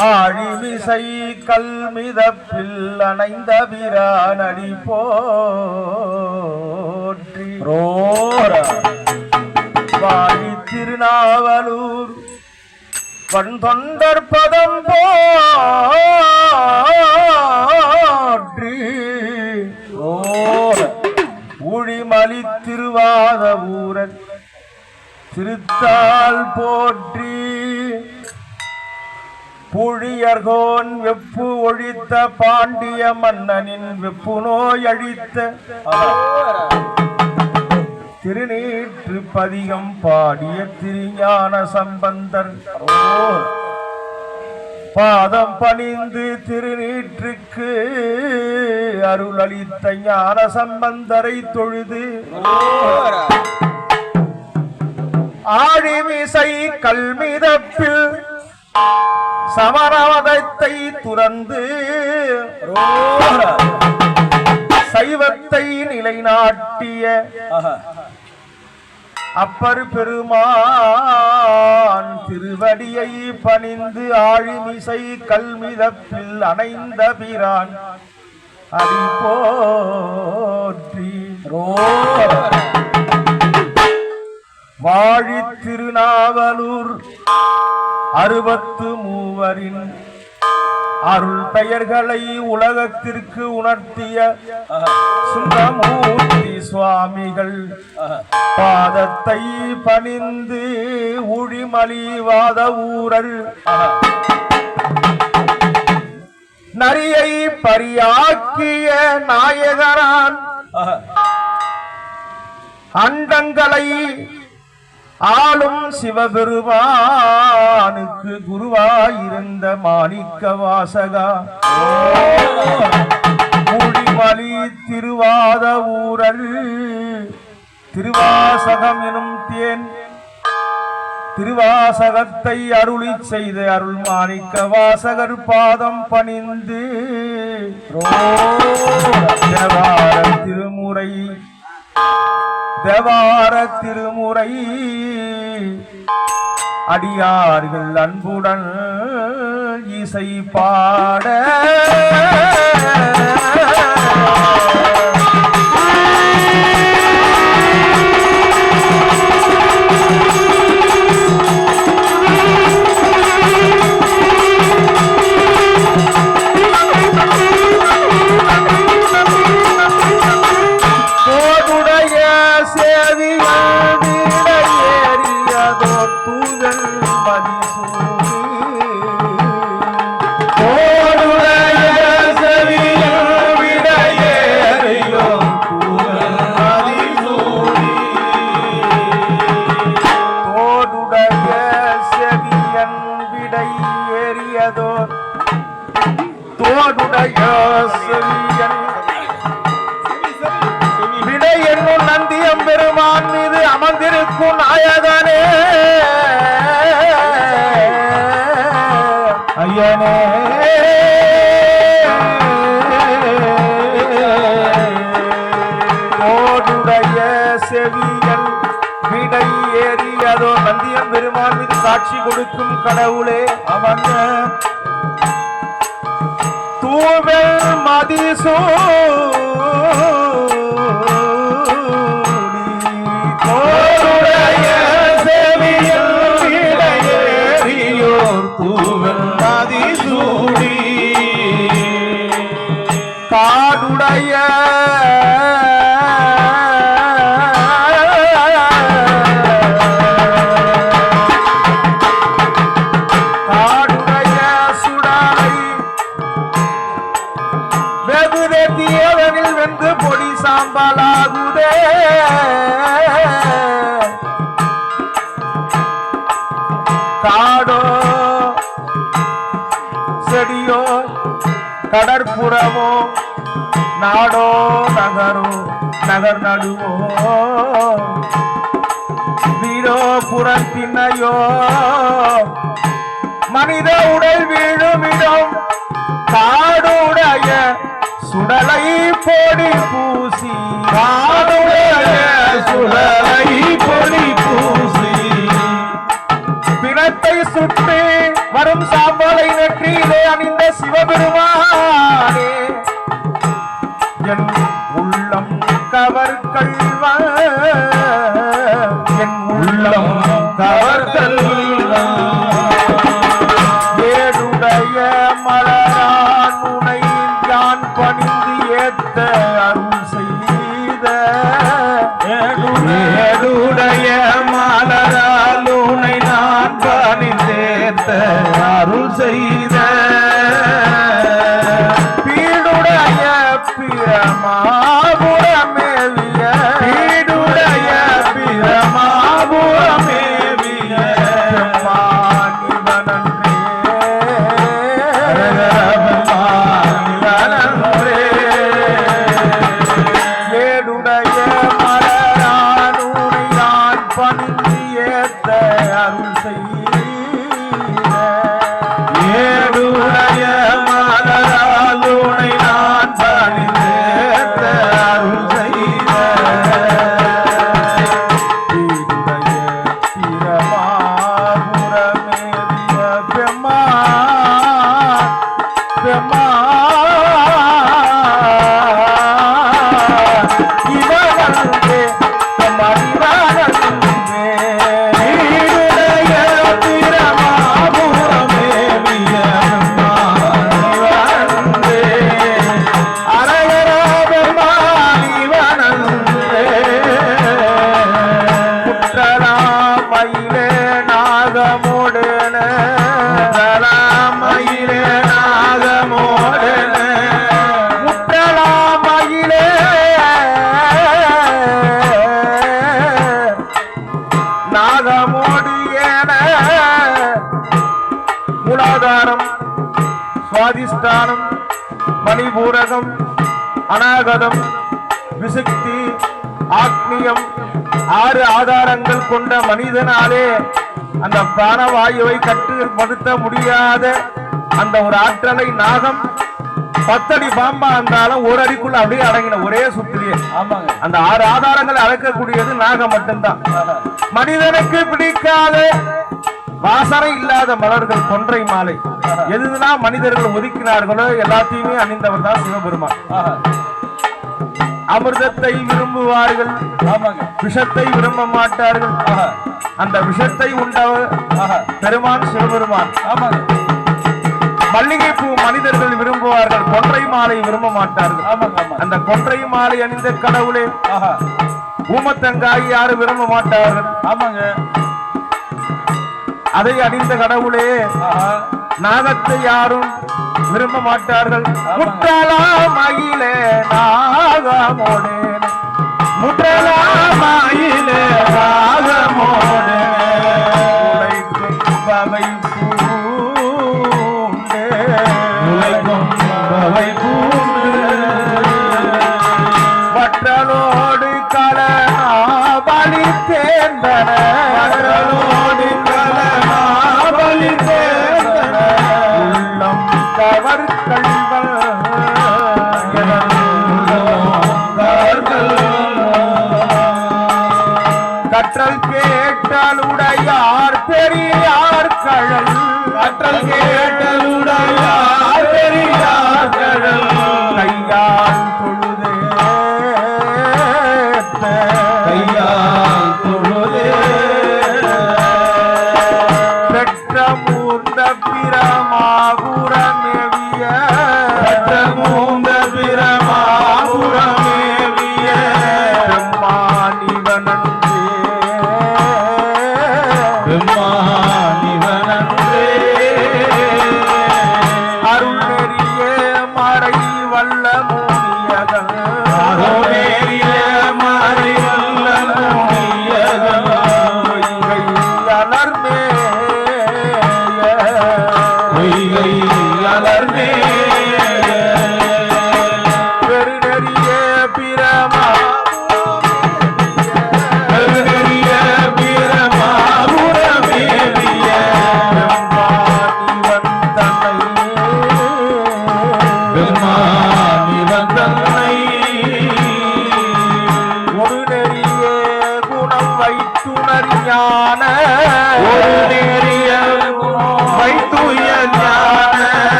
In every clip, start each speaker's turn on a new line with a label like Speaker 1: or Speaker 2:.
Speaker 1: ஆழிமிசை கல்மித அணைந்த பிரானடி போற்றி.
Speaker 2: ரோர
Speaker 1: வாழி திருநாவலூர் பண்தொண்டற் பதம் போற்றி.
Speaker 2: ரோர
Speaker 1: ஊழிமலி திருவாத ஊரன் திருத்தால் போற்றி. புழியர்கோன் வெப்பு ஒழித்த பாண்டிய மன்னனின் வெப்பு நோய் அழித்த திருநீற்று பதிகம் பாடிய திருஞான சம்பந்தர். பாதம் பணிந்து திருநீற்றுக்கு அருள் அளித்த ஞான சம்பந்தரை தொழுது. ஆழிமிசை கல்மிதப்பில் சமரவதத்தை துறந்து சைவத்தை நிலைநாட்டிய அப்பர் பெருமான் திருவடியை பணிந்து ஆழிமிசை கல்மிதப்பில் அணைந்த பிரான் அடி போற்றி. வாழி திருநாவலூர் அறுபத்து மூவரின் அருள் பெயர்களை உலகத்திற்கு உணர்த்திய சுந்தமூர்த்தி சுவாமிகள் பாதத்தை பணிந்து ஊழிமலிவாத ஊரல் நரியை பரியாக்கிய நாயகரான் அண்டங்களை ஆளும் சிவபெருமானுக்கு குருவாயிருந்த மாணிக்க வாசகா. மூடிமலி திருவாத ஊரல் திருவாசகம் எனும் தேன் திருவாசகத்தை அருளி செய்த அருள் மாணிக்க வாசகர் பாதம் பணிந்து தேவார திருமுறை தேவார திருமுறை. அடியார்கள் அன்புடன் இசை பாட. தோடுடைய செவியன். காட்சி கொடுக்கும் கடவுளே அவன். தூவல் மதிசோ உறவோ நாடோ நகரோ நகர் நடுவோ. வீடோ புறத்தினையோ மனித உடல் வீழுமிடம் காடுடைய சுடலை பொடி பூசி. காடுடைய சுடலை பொடி பூசி. பிணத்தை சுட்டு வரும் சாம்பலை நெற்றியிலே அணிந்த சிவபெரும் காத்த அருள் செய்த
Speaker 2: ஏழுடைய மாலரால் உனை நான் பணிந்தேத்த அருள் செய்த
Speaker 1: மணிபூரகம் அநாகதம் விசுக்தி ஆக்னியம் ஆறு ஆதாரங்கள் கொண்ட மனிதனாலே அந்த பிராணவாயுவை கட்டுப்படுத்த முடியாத அந்த ஒரு ஆற்றலை நாகம் பத்தடி பாம்பா இருந்தாலும் ஒரு அடிக்குள்ள அப்படியே அடங்கின ஒரே
Speaker 2: ஆமாங்க.
Speaker 1: அந்த ஆறு ஆதாரங்களை அடக்கக்கூடியது நாகம் மட்டும்தான். மனிதனுக்கு பிடிக்காத வாசனை இல்லாத மலர்கள் கொன்றை மாலை. எதுதான் மனிதர்கள் ஒதுக்கினார்களோ எல்லாத்தையுமே அணிந்தவர் தான் சிவபெருமான். அமிர்தத்தை விரும்புவார்கள். விஷத்தை விரும்ப மாட்டார்கள். அந்த விஷத்தை உண்டவர். பெருமான் சிவபெருமான்.
Speaker 2: ஆமாங்க.
Speaker 1: மல்லிகைப்பூ மனிதர்கள் விரும்புவார்கள். கொன்றை மாலை விரும்ப மாட்டார்கள். அந்த கொன்றை மாலை அணிந்த கடவுளே. ஊமத்தங்காய் யாரும் விரும்ப மாட்டார்கள்.
Speaker 2: ஆமாங்க.
Speaker 1: அதை அணிந்த கடவுளே. நாகத்தை யாரும் விரும்ப மாட்டார்கள்
Speaker 2: ஆமாங்க.
Speaker 1: முற்றலாமயிலே நாகமோடே முற்றலாமயிலே நாகமோடே உழைக்கும் கற்றல் கேட்டால் உடையார் பெரியார் கழல்.
Speaker 2: கற்றல் கேட்டலுடையார்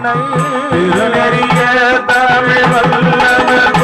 Speaker 1: திருநெறிய தமிழ் வல்லவர்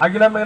Speaker 1: Aquí
Speaker 3: la
Speaker 1: me...